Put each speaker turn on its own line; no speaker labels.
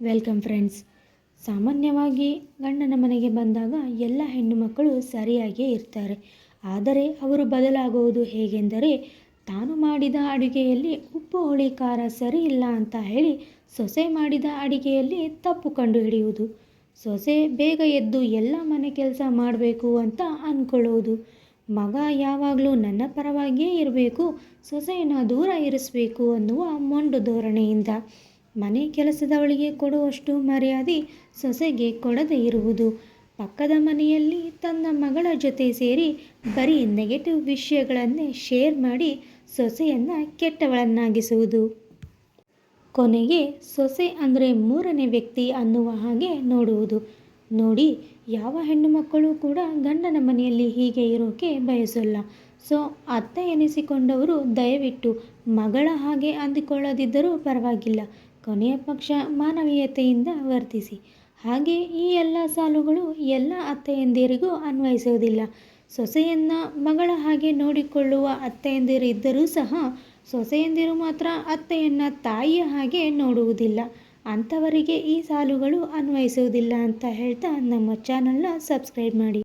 Welcome friends ಸಾಮಾನ್ಯವಾಗಿ ಗಂಡನ ಮನೆಗೆ ಬಂದಾಗ ಎಲ್ಲ ಹೆಣ್ಣು ಮಕ್ಕಳು ಸರಿಯಾಗಿಯೇ ಇರ್ತಾರೆ. ಆದರೆ ಅವರು ಬದಲಾಗುವುದು ಹೇಗೆಂದರೆ, ತಾನು ಮಾಡಿದ ಅಡುಗೆಯಲ್ಲಿ ಉಪ್ಪು, ಹುಳಿ, ಖಾರ ಸರಿ ಇಲ್ಲ ಅಂತ ಹೇಳಿ ಸೊಸೆ ಮಾಡಿದ ಅಡಿಗೆಯಲ್ಲಿ ತಪ್ಪು ಕಂಡುಹಿಡಿಯುವುದು. ಸೊಸೆ ಬೇಗ ಎದ್ದು ಎಲ್ಲ ಮನೆ ಕೆಲಸ ಮಾಡಬೇಕು ಅಂತ ಅಂದ್ಕೊಳ್ಳೋದು ಮಗ ಯಾವಾಗಲೂ ನನ್ನ ಪರವಾಗಿಯೇ ಇರಬೇಕು ಸೊಸೆಯನ್ನು ದೂರ ಇರಿಸಬೇಕು ಅನ್ನುವ ಮೊಂಡು ಧೋರಣೆಯಿಂದ. ಮನೆ ಕೆಲಸದವಳಿಗೆ ಕೊಡುವಷ್ಟು ಮರ್ಯಾದೆ ಸೊಸೆಗೆ ಕೊಡದೇ ಇರುವುದು. ಪಕ್ಕದ ಮನೆಯಲ್ಲಿ ತನ್ನ ಮಗಳ ಜೊತೆ ಸೇರಿ ಬರೀ ನೆಗೆಟಿವ್ ವಿಷಯಗಳನ್ನೇ ಶೇರ್ ಮಾಡಿ ಸೊಸೆಯನ್ನು ಕೆಟ್ಟವಳನ್ನಾಗಿಸುವುದು. ಕೊನೆಗೆ ಸೊಸೆ ಅಂದರೆ ಮೂರನೇ ವ್ಯಕ್ತಿ ಅನ್ನುವ ಹಾಗೆ ನೋಡುವುದು. ನೋಡಿ, ಯಾವ ಹೆಣ್ಣು ಮಕ್ಕಳು ಕೂಡ ಗಂಡನ ಮನೆಯಲ್ಲಿ ಹೀಗೆ ಇರೋಕೆ ಬಯಸಲ್ಲ. ಸೊ, ಅತ್ತೆ ಎನಿಸಿಕೊಂಡವರು ದಯವಿಟ್ಟು ಮಗಳ ಹಾಗೆ ಅಂದುಕೊಳ್ಳದಿದ್ದರೂ ಪರವಾಗಿಲ್ಲ. ಕೊನೆಯ ಪಕ್ಷ ಮಾನವೀಯತೆಯಿಂದ ವರ್ತಿಸಿ. ಹಾಗೆ ಈ ಎಲ್ಲ ಸಾಲುಗಳು ಎಲ್ಲ ಅತ್ತೆಯಂದಿರಿಗೂ ಅನ್ವಯಿಸುವುದಿಲ್ಲ. ಸೊಸೆಯನ್ನು ಮಗಳ ಹಾಗೆ ನೋಡಿಕೊಳ್ಳುವ ಅತ್ತೆಯಂದಿರು ಇದ್ದರೂ ಸಹ ಸೊಸೆಯಂದಿರು ಮಾತ್ರ ಅತ್ತೆಯನ್ನು ತಾಯಿಯ ಹಾಗೆ ನೋಡುವುದಿಲ್ಲ. ಅಂಥವರಿಗೆ ಈ ಸಾಲುಗಳು ಅನ್ವಯಿಸುವುದಿಲ್ಲ ಅಂತ ಹೇಳ್ತಾ ನಮ್ಮ ಚಾನಲ್ನ ಸಬ್ಸ್ಕ್ರೈಬ್ ಮಾಡಿ.